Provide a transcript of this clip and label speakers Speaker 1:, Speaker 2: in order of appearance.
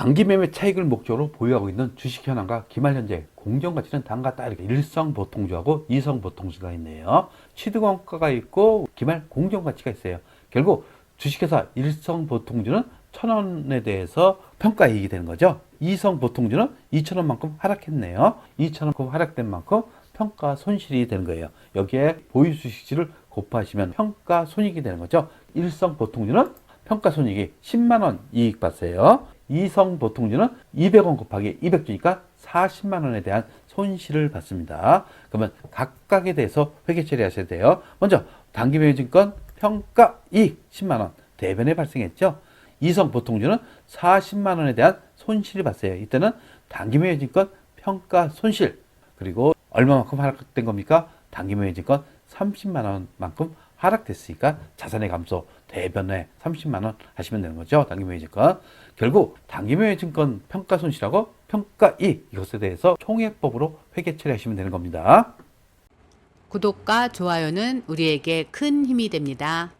Speaker 1: 단기 매매 차익을 목적으로 보유하고 있는 주식 현황과 기말 현재 공정 가치는 단가 따 이렇게 일성 보통주하고 이성 보통주가 있네요. 취득 원가가 있고 기말 공정 가치가 있어요. 결국 주식회사 일성 보통주는 천 원에 대해서 평가 이익이 되는 거죠. 이성 보통주는 2천 원만큼 하락했네요. 2천 원만큼 하락된 만큼 평가 손실이 되는 거예요. 여기에 보유 주식지를 곱하시면 평가 손익이 되는 거죠. 일성 보통주는 평가 손익이 10만 원 이익 봤어요. 이성 보통주는 200원 곱하기 200주니까 40만 원에 대한 손실을 받습니다. 그러면 각각에 대해서 회계 처리하셔야 돼요. 먼저 단기매매증권 평가 이익 10만 원 대변에 발생했죠. 이성 보통주는 40만 원에 대한 손실이 봤어요. 이때는 단기매매증권 평가 손실 그리고 얼마만큼 하락된 겁니까? 단기매매증권 30만 원만큼 하락됐으니까 자산의 감소 대변에 30만 원 하시면 되는 거죠. 단기매매증권 결국 단기매매증권 평가 손실하고 평가 이익 이것에 대해서 총액법으로 회계 처리하시면 되는 겁니다.
Speaker 2: 구독과 좋아요는 우리에게 큰 힘이 됩니다.